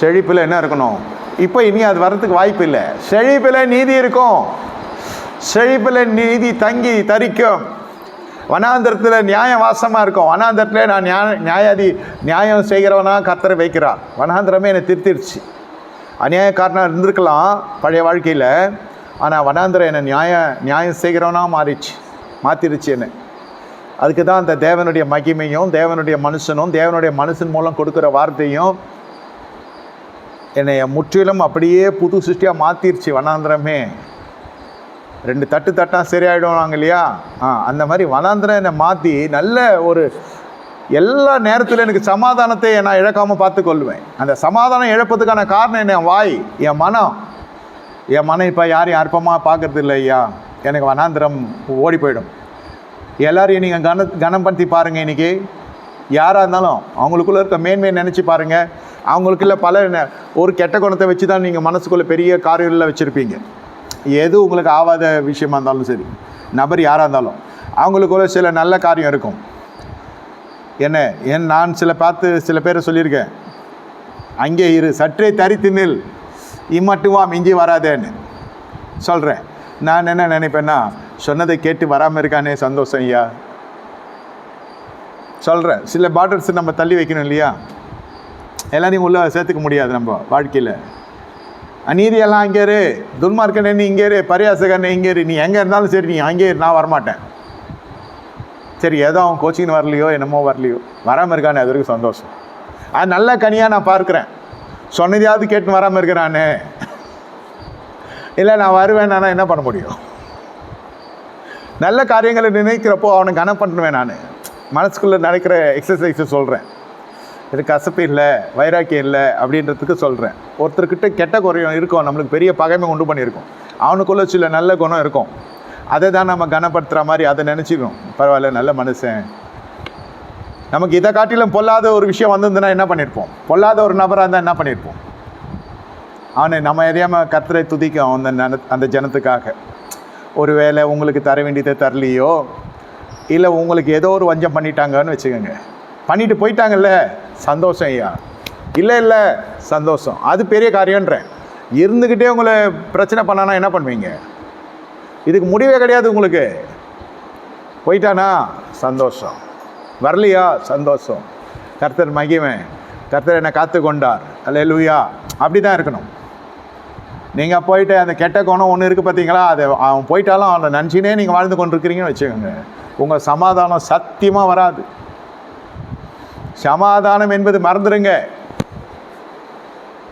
செழிப்பில் என்ன இருக்கணும்? இப்போ இனி அது வர்றதுக்கு வாய்ப்பு இல்லை. செழிப்பில் நீதி இருக்கும். செழிப்பில் நீதி தங்கி தரிக்கும். வனாந்திரத்தில் நியாயம் வாசமாக இருக்கும். வனாந்திரத்தில் நான் நியாய நியாயாதி நியாயம் செய்கிறவனா கத்தரை வைக்கிறான் வனாந்திரமே என்னை திருத்திருச்சு. அநியாயக்காரனாக இருந்திருக்கலாம் பழைய வாழ்க்கையில். ஆனால் வனாந்திரம் என்னை நியாய நியாயம் செய்கிறவனா மாறிச்சு மாற்றிருச்சு என்னை. அதுக்கு தான் அந்த தேவனுடைய மகிமையும் தேவனுடைய மனுஷனும் தேவனுடைய மனுஷன் மூலம் கொடுக்குற வார்த்தையும் என்னை முற்றிலும் அப்படியே புது சிருஷ்டியாக மாற்றிருச்சு வனாந்திரமே. ரெண்டு தட்டு தட்டாக சரியாயிடுவாங்க இல்லையா? ஆ அந்த மாதிரி வனாந்திரம் என்னை மாற்றி நல்ல ஒரு எல்லா நேரத்திலும் எனக்கு சமாதானத்தை நான் இழக்காமல் பார்த்து கொள்வேன் அந்த சமாதானம் இழப்பதுக்கான காரணம் என்ன? வாய் என் மனம். என் மனம் இப்போ யாரையும் அற்பமாக பார்க்கறது இல்லை ஐயா. எனக்கு வனாந்திரம் ஓடி போயிடும். எல்லாரையும் நீங்கள் கன கனம் படுத்தி பாருங்கள் இன்றைக்கி யாராக இருந்தாலும் அவங்களுக்குள்ளே இருக்க மேன்மையை நினச்சி பாருங்கள் அவங்களுக்குள்ள பல ந- ஒரு கெட்ட குணத்தை வச்சு தான் நீங்கள் மனசுக்குள்ளே பெரிய காரியங்களில் வச்சுருப்பீங்க. எது உங்களுக்கு ஆகாத விஷயமா இருந்தாலும் சரி நபர் யாராக இருந்தாலும் அவங்களுக்குள்ள சில நல்ல காரியம் இருக்கும். என்ன? என் நான் சில பார்த்து சில பேரை சொல்லியிருக்கேன். அங்கே இரு சற்றே தரித்து நில். இம்மட்டுவா மிஞ்சி வராதேன்னு சொல்கிறேன் நான் என்ன நினைப்பேன்னா சொன்னதை கேட்டு வராமல் இருக்கானே சந்தோஷம் ஐயா. சொல்கிறேன் சில பார்டர்ஸ் நம்ம தள்ளி வைக்கணும் இல்லையா? எல்லாரையும் உள்ளே சேர்த்துக்க முடியாது நம்ம வாழ்க்கையில். அநீதியெல்லாம் அங்கே இரு. துன்மார்க்கனே நீ இங்கே இரு. பரியாசகனே இங்கே இரு. நீ எங்கே இருந்தாலும் சரி நீ அங்கே நான் வரமாட்டேன். சரி ஏதோ அவன் கோச்சிங் வரலையோ என்னமோ வரலையோ. வராமல் இருக்கானே அது வரைக்கும் சந்தோஷம். அது நல்ல கனியாக நான் பார்க்குறேன். சொன்னதையாவது கேட்டு வராமல் இருக்கிறானே இல்லை நான் வருவேன். நான் என்ன பண்ண முடியும்? நல்ல காரியங்களை நினைக்கிறப்போ அவனை கனம் பண்ணுவேன் நான். மனசுக்குள்ளே நடக்கிற எக்ஸசைஸை சொல்கிறேன் இது கசப்பு இல்லை வைராக்கியம் இல்லை அப்படின்றதுக்கு சொல்கிறேன் ஒருத்தர்கிட்ட கெட்ட குறையும் இருக்கும் நம்மளுக்கு பெரிய பகைமை உண்டு பண்ணியிருக்கோம். அவனுக்குள்ளே சில நல்ல குணம் இருக்கும். அதை தான் நம்ம கனப்படுத்துகிற மாதிரி அதை நினச்சிக்கணும். பரவாயில்ல நல்ல மனுஷன். நமக்கு இதை காட்டிலும் பொல்லாத ஒரு விஷயம் வந்திருந்தனா என்ன பண்ணியிருப்போம் பொல்லாத ஒரு நபராக இருந்தால் என்ன பண்ணியிருப்போம் அவனை நம்ம எதையாமல் கத்தரை துதிக்கும் அந்த நன- அந்த ஜனத்துக்காக? ஒருவேளை உங்களுக்கு தர வேண்டியதை தரலையோ? இல்லை உங்களுக்கு ஏதோ ஒரு வஞ்சம் பண்ணிட்டாங்கன்னு வச்சுக்கோங்க. பண்ணிட்டு போயிட்டாங்கல்ல? சந்தோஷம் ஐயா. இல்லை இல்லை சந்தோஷம். அது பெரிய காரியன்றேன் இருந்துக்கிட்டே உங்களை பிரச்சனை பண்ணானா என்ன பண்ணுவீங்க? இதுக்கு முடிவே கிடையாது உங்களுக்கு. போயிட்டானா? சந்தோஷம். வரலையா? சந்தோஷம். கர்த்தர் மகிமை. கர்த்தர் என்னை காத்து கொண்டார் அல்ல லூயா அப்படி தான் இருக்கணும். நீங்கள் போயிட்டு அந்த கெட்ட குணம் ஒன்று இருக்குது பார்த்தீங்களா அது அவன் போயிட்டாலும் அவனை நினச்சினே நீங்கள் வாழ்ந்து கொண்டிருக்கிறீங்கன்னு வச்சுக்கோங்க. உங்கள் சமாதானம் சத்தியமாக வராது. சமாதானம் என்பது மறந்துடுங்க.